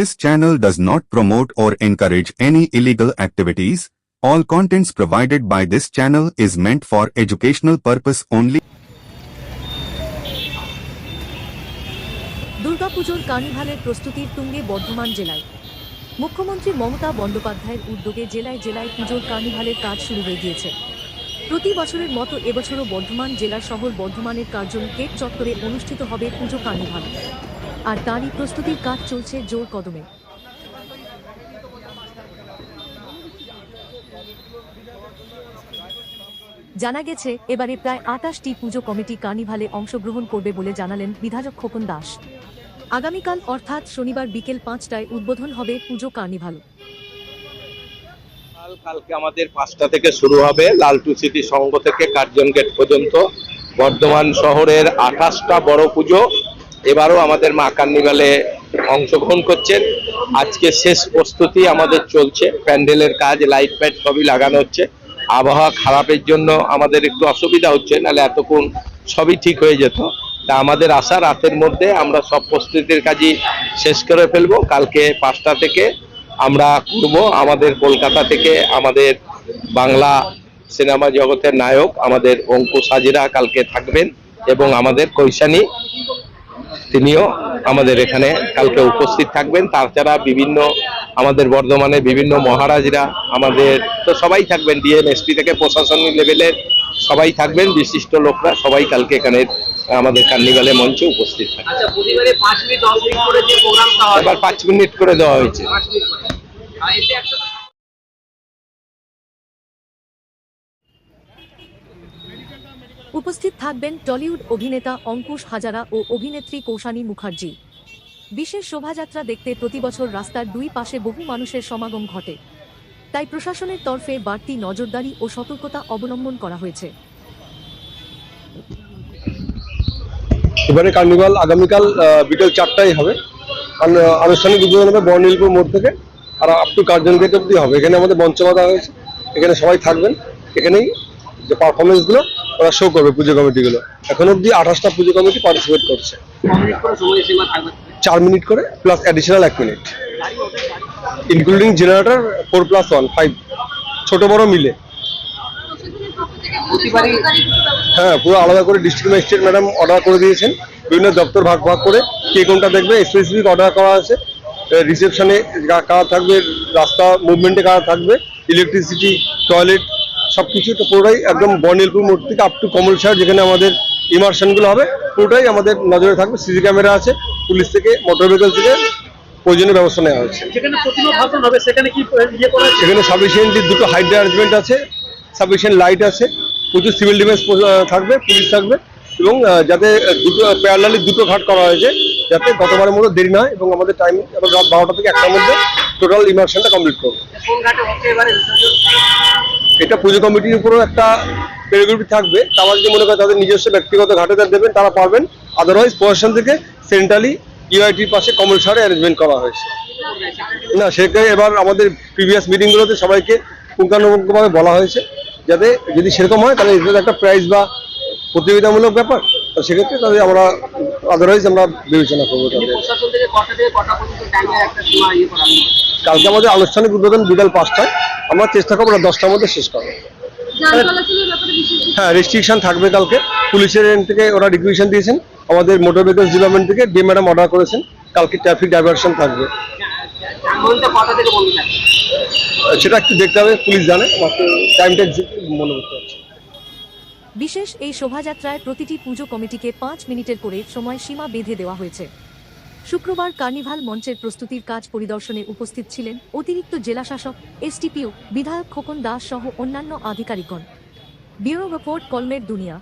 This channel does not promote or encourage any illegal activities. All contents provided by this channel is meant for educational purpose only. দুর্গাপুজোর কার্নিভালের প্রস্তুতির তুঙ্গে বর্ধমান জেলায় মুখ্যমন্ত্রী মমতা বন্দ্যোপাধ্যায়ের উদ্যোগে জেলায় জেলায় পুজোর কার্নিভালের কাজ শুরু হয়ে গিয়েছে প্রতি বছরের মতো এবছরও বর্ধমান জেলার শহর বর্ধমানের কার্জন গেট চত্বরে অনুষ্ঠিত হবে পুজো কার্নিভাল আর তারই প্রস্তুতির কাজ চলছে জোর কদমে। জানা গেছে, এবারে প্রায় আটাশটি পুজো কমিটি কার্নিভালে অংশগ্রহণ করবে বলে জানালেন বিধায়ক খোকন দাস। আগামীকাল অর্থাৎ শনিবার বিকেল পাঁচটায় উদ্বোধন হবে পুজো কার্নিভাল। কালকে আমাদের পাঁচটা থেকে শুরু হবে লালটু সিটি সংঘ থেকে কার্জন গেট পর্যন্ত। বর্ধমান শহরের আঠাশটা বড় পুজো। এবারও আমাদের মা কার্নিভালে অংশগ্রহণ করছেন। আজকে শেষ প্রস্তুতি আমাদের চলছে। প্যান্ডেলের কাজ, লাইট ফাইট সবই লাগানো হচ্ছে। আবহাওয়া খারাপের জন্য আমাদের একটু অসুবিধা হচ্ছে, নাহলে এতক্ষণ সবই ঠিক হয়ে যেত। তা আমাদের আশা, রাতের মধ্যে আমরা সব প্রস্তুতির কাজই শেষ করে ফেলব। কালকে পাঁচটা থেকে আমরা করব। আমাদের কলকাতা থেকে আমাদের বাংলা সিনেমা জগতের নায়ক আমাদের অঙ্কুশ হাজিরা কালকে থাকবেন এবং আমাদের কৈশানী তিনিও আমাদের এখানে কালকে উপস্থিত থাকবেন। তাছাড়া বিভিন্ন আমাদের বর্ধমানে বিভিন্ন মহারাজরা আমাদের তো সবাই থাকবেন ডিএমএসপি থেকে প্রশাসনিক লেভেলের সবাই থাকবেন বিশিষ্ট লোকরা সবাই কালকে এখানে আমাদের কার্নিভালে মঞ্চে উপস্থিত থাকবেন। আচ্ছা এবার পাঁচ মিনিট করে দেওয়া হয়েছে পাঁচ মিনিট করে আর এতে একটা উপস্থিত থাকবেন টলিউড অভিনেতা অঙ্কুশ হাজারা ও অভিনেত্রী কৌশানী মুখার্জি। বিশেষ শোভাযাত্রা দেখতে প্রতিবছর রাস্তার দুই পাশে বহু মানুষের সমাগম ঘটে। তাই প্রশাসনের তরফে বাড়তি নজরদারি ও সতর্কতা অবলম্বন করা হয়েছে। এবারে কার্নিভাল আগামীকাল বিকেল চারটায় হবে। আন- আনুষ্ঠানিক উদ্বোধন হবে বর্ণিলপুর মোড় থেকে। আর আপ টু কার্জন গেট অব্দি হবে। এখানে আমাদের মঞ্চ বাঁধা হয়েছে। এখানে সবাই থাকবেন। এখানেই যে পারফরমেন্সগুলো ওরা শো করবে পুজো কমিটিগুলো। এখন অব্দি আঠাশটা পুজো কমিটি পার্টিসিপেট করছে। চার মিনিট করে প্লাস অ্যাডিশনাল এক minute. Including generator four plus one five ছোট বড় মিলে। হ্যাঁ পুরো আলাদা করে ডিস্ট্রিক্ট ম্যাজিস্ট্রেট ম্যাডাম অর্ডার করে দিয়েছেন। বিভিন্ন দপ্তর ভাগ ভাগ করে কে কোনটা দেখবে স্পেসিফিক অর্ডার করা আছে। রিসেপশনে কারা থাকবে, রাস্তা মুভমেন্টে কারা থাকবে ইলেকট্রিসিটি টয়লেট সব কিছু তো পুরোটাই একদম বর্নিলপুর মোড় থেকে আপ টু কমল সার যেখানে আমাদের ইমার্শনগুলো হবে পুরোটাই আমাদের নজরে থাকবে সিসি ক্যামেরা আছে পুলিশ থেকে মোটর ভেহিকল থেকে প্রয়োজনীয় ব্যবস্থা নেওয়া হবে সেখানে কি ইয়ে করা সেখানে সাফিসিয়েন্টলি দুটো হাইট অ্যারেঞ্জমেন্ট আছে সাফিসিয়েন্ট লাইট আছে প্রচুর সিভিল ডিফেন্স থাকবে পুলিশ থাকবে এবং যাতে দুটো প্যারালালি দুটো ঘাট করা হয়েছে যাতে গতবারের মতো দেরি না হয় এবং আমাদের টাইম রাত বারোটা থেকে একটার মধ্যে টোটাল ইমার্শনটা কমপ্লিট করব? এটা পুজো কমিটির উপরেও একটা পেরিগুলিটি থাকবে। তারা যদি মনে করে তাদের নিজস্ব ব্যক্তিগত ঘাটে তারা দেবেন তারা পারবেন। আদারওয়াইজ প্রশাসন থেকে সেন্ট্রালি ইউআইটির পাশে কমল সারে অ্যারেঞ্জমেন্ট করা হয়েছে। না সেটাই এবার আমাদের প্রিভিয়াস মিটিংগুলোতে সবাইকে পুঙ্খানুপুঙ্খভাবে বলা হয়েছে। যাতে যদি সেরকম হয় তাহলে এটার একটা প্রাইজ বা প্রতিযোগিতামূলক ব্যাপার। তো সেক্ষেত্রে তাদের আমরা আদারওয়াইজ আমরা বিবেচনা করব তাদের। ইয়ে কালকে আমাদের আনুষ্ঠানিক উদ্বোধন বিকাল পাঁচটায়। আমরা চেষ্টা করব ওটা দশটার মধ্যে শেষ করব হ্যাঁ রেস্ট্রিকশন থাকবে কালকে। পুলিশের end থেকে ওরা রিকুইশন দিয়েছেন। আমাদের মোটর ভেহিকলস ডিপার্টমেন্ট থেকে ডি ম্যাডাম অর্ডার করেছেন। কালকে ট্রাফিক ডাইভারশন থাকবে। সেটা একটু দেখতে হবে পুলিশ জানে। আমাকে টাইমটা মনে করতে না। বিশেষ এই শোভাযাত্রায় প্রতিটি পুজো কমিটিকে পাঁচ মিনিটের করে সময় সীমা বেঁধে দেওয়া হয়েছে। শুক্রবার কার্নিভাল মঞ্চের প্রস্তুতির কাজ পরিদর্শনে উপস্থিত ছিলেন অতিরিক্ত জেলাশাসক এসটিপিও বিধায়ক খোকন দাস সহ অন্যান্য আধিকারিকগণ। ব্যুরো রিপোর্ট কলমের দুনিয়া।